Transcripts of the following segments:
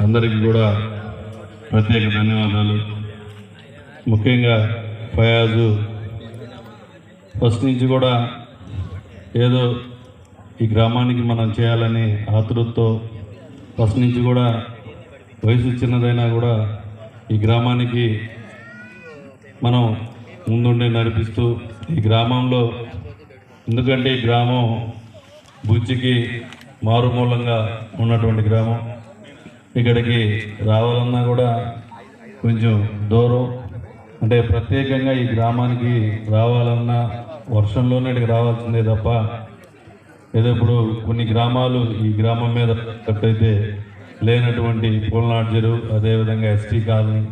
అందరికీ కూడా ప్రత్యేక ధన్యవాదాలు. ముఖ్యంగా ఫయాజు ఫస్ట్ నుంచి కూడా ఏదో ఈ గ్రామానికి మనం చేయాలని ఆతృతతో ఫస్ట్ నుంచి కూడా వయసు చిన్నదైనా కూడా ఈ గ్రామానికి మనం ముందుండి నడిపిస్తూ ఈ గ్రామంలో ఎందుకంటే ఈ గ్రామం బుజ్జికి మారుమూలంగా ఉన్నటువంటి గ్రామం. ఇక్కడికి రావాలన్నా కూడా కొంచెం దూరం. అంటే ప్రత్యేకంగా ఈ గ్రామానికి రావాలన్నా వర్షంలోనే ఇక్కడికి రావాల్సిందే తప్ప ఏదో ఇప్పుడు కొన్ని గ్రామాలు ఈ గ్రామం మీద అయితే లేనటువంటి పూలనాడు చెరువు అదేవిధంగా ఎస్టీ కాలనీ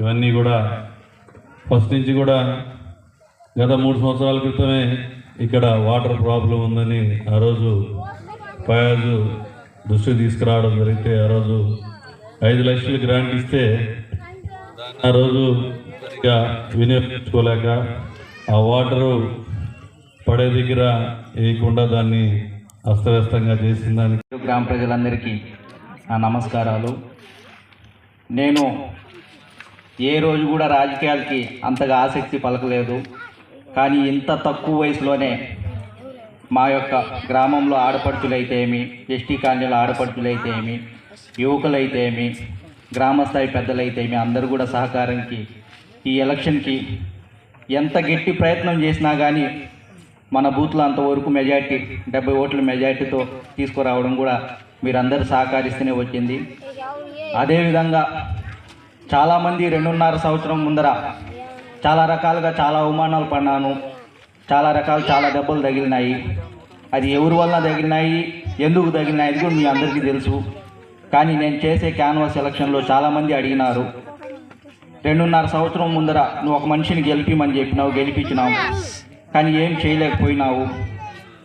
ఇవన్నీ కూడా ఫస్ట్ నుంచి కూడా గత మూడు సంవత్సరాల క్రితమే ఇక్కడ వాటర్ ప్రాబ్లం ఉందని ఆ రోజు ఫయాజ్ దృష్టి తీసుకురావడం జరిగితే ఆ రోజు ఐదు లక్షలు గ్రాంట్ ఇస్తే ఆ రోజు వినియోగించుకోలేక ఆ వాటరు పడే దగ్గర వేయకుండా దాన్ని అస్తవ్యస్తంగా చేసిందని గ్రామ ప్రజలందరికీ నా నమస్కారాలు. నేను ఏ రోజు కూడా రాజకీయాలకి అంతగా ఆసక్తి పలకలేదు. కానీ ఇంత తక్కువ వయసులోనే మా యొక్క గ్రామంలో ఆడపడుచులైతేమి ఎస్టీ కాలనీలో ఆడపడుచులైతేమి యువకులైతేమి గ్రామస్థాయి పెద్దలైతేమి అందరూ కూడా సహకారంకి ఈ ఎలక్షన్కి ఎంత గట్టి ప్రయత్నం చేసినా కానీ మన బూత్లో అంతవరకు మెజార్టీ డెబ్బై ఓట్ల మెజార్టీతో తీసుకురావడం కూడా మీరందరూ సహకరిస్తూనే వచ్చింది. అదేవిధంగా చాలామంది రెండున్నర సంవత్సరం ముందర చాలా రకాలుగా చాలా అవమానాలు పడినాను చాలా రకాలు చాలా దెబ్బలు తగిలినాయి. అది ఎవరి వల్ల తగిలినాయి ఎందుకు తగిలినాయి అది కూడా మీ అందరికీ తెలుసు. కానీ నేను చేసే క్యాన్వాస్ ఎలక్షన్లో చాలామంది అడిగినారు. రెండున్నర సంవత్సరం ముందర నువ్వు ఒక మనిషిని గెలిపిమని చెప్పినావు గెలిపించినావు. కానీ ఏం చేయలేకపోయినావు.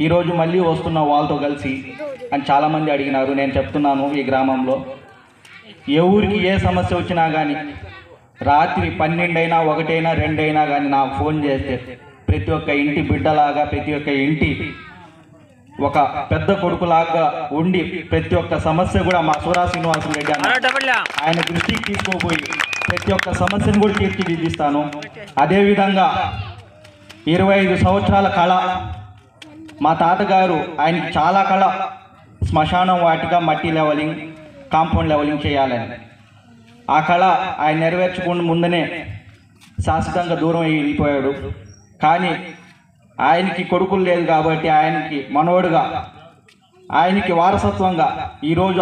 ఈరోజు మళ్ళీ వస్తున్నావు వాళ్ళతో కలిసి అని చాలామంది అడిగినారు. నేను చెప్తున్నాను ఈ గ్రామంలో. ఏ ఊరికి ఏ సమస్య వచ్చినా కానీ రాత్రి పన్నెండైనా ఒకటైనా రెండైనా కానీ నాకు ఫోన్ చేస్తే ప్రతి ఒక్క ఇంటి బిడ్డలాగా ప్రతి ఒక్క ఇంటి ఒక పెద్ద కొడుకులాగా ఉండి ప్రతి ఒక్క సమస్య కూడా మా సూరా శ్రీనివాసరెడ్డి అన్న ఆయన దృష్టికి తీసుకోపోయి ప్రతి ఒక్క సమస్యను కూడా తీర్చిదిద్దిస్తాను. అదేవిధంగా ఇరవై ఐదు సంవత్సరాల కళ మా తాతగారు ఆయనకి చాలా కళ. శ్మశానం వాటిగా మట్టి లెవలింగ్ కాంపౌండ్ లెవలింగ్ చేయాలని. ఆ కళ ఆయన నెరవేర్చకుండా ముందనే శాశ్వతంగా దూరం వెళ్ళిపోయాడు కానీ ఆయనకి కొడుకులు లేదు కాబట్టి ఆయనకి మనవడుగా ఆయనకి వారసత్వంగా ఈరోజు